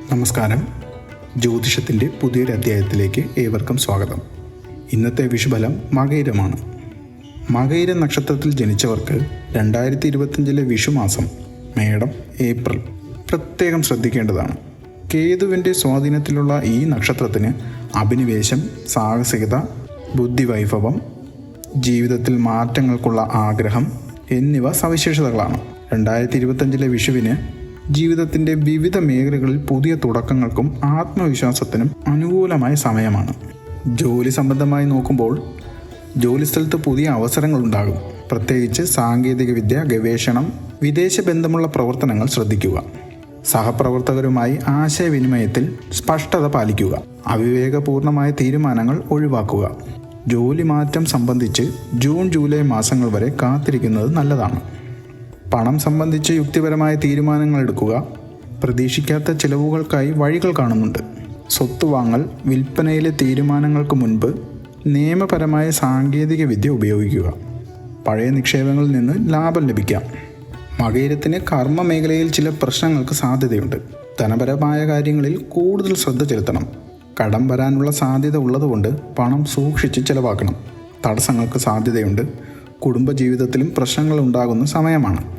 നമസ്കാരം. ജ്യോതിഷത്തിന്റെ പുതിയൊരു അധ്യായത്തിലേക്ക് ഏവർക്കും സ്വാഗതം. ഇന്നത്തെ വിഷുഫലം മകയിരമാണ് മകയിര നക്ഷത്രത്തിൽ ജനിച്ചവർക്ക് രണ്ടായിരത്തി ഇരുപത്തഞ്ചിലെ വിഷുമാസം മേടം ഏപ്രിൽ പ്രത്യേകം ശ്രദ്ധിക്കേണ്ടതാണ്. കേതുവിന്റെ സ്വാധീനത്തിലുള്ള ഈ നക്ഷത്രത്തിന് അഭിനിവേശം സാഹസികത ബുദ്ധിവൈഭവം ജീവിതത്തിൽ മാറ്റങ്ങൾക്കുള്ള ആഗ്രഹം എന്നിവ സവിശേഷതകളാണ്. രണ്ടായിരത്തി ഇരുപത്തഞ്ചിലെ വിഷുവിന് ജീവിതത്തിന്റെ വിവിധ മേഖലകളിൽ പുതിയ തുടക്കങ്ങൾക്കും ആത്മവിശ്വാസത്തിനും അനുകൂലമായ സമയമാണ്. ജോലി സംബന്ധമായി നോക്കുമ്പോൾ ജോലിസ്ഥലത്ത് പുതിയ അവസരങ്ങൾ ഉണ്ടാകും. പ്രത്യേകിച്ച് സാങ്കേതികവിദ്യ ഗവേഷണം വിദേശ ബന്ധമുള്ള പ്രവർത്തനങ്ങൾ ശ്രദ്ധിക്കുക. സഹപ്രവർത്തകരുമായി ആശയവിനിമയത്തിൽ സ്പഷ്ടത പാലിക്കുക. അവിവേകപൂർണമായ തീരുമാനങ്ങൾ ഒഴിവാക്കുക. ജോലി മാറ്റം സംബന്ധിച്ച് ജൂൺ ജൂലൈ മാസങ്ങൾ വരെ കാത്തിരിക്കുന്നത് നല്ലതാണ്. പണം സംബന്ധിച്ച് യുക്തിപരമായ തീരുമാനങ്ങൾ എടുക്കുക. പ്രതീക്ഷിക്കാത്ത ചിലവുകൾക്കായി വഴികൾ കാണുന്നുണ്ട്. സ്വത്ത് വാങ്ങൽ വിൽപ്പനയിലെ തീരുമാനങ്ങൾക്ക് മുൻപ് നിയമപരമായ സാങ്കേതിക വിദ്യ ഉപയോഗിക്കുക. പഴയ നിക്ഷേപങ്ങളിൽ നിന്ന് ലാഭം ലഭിക്കാം. മകയിരത്തിന് കർമ്മ മേഖലയിൽ ചില പ്രശ്നങ്ങൾക്ക് സാധ്യതയുണ്ട്. ധനപരമായ കാര്യങ്ങളിൽ കൂടുതൽ ശ്രദ്ധ ചെലുത്തണം. കടം വരാനുള്ള സാധ്യത ഉള്ളതുകൊണ്ട് പണം സൂക്ഷിച്ച് ചിലവാക്കണം. തടസ്സങ്ങൾക്ക് സാധ്യതയുണ്ട്. കുടുംബജീവിതത്തിലും പ്രശ്നങ്ങൾ ഉണ്ടാകുന്ന സമയമാണ്.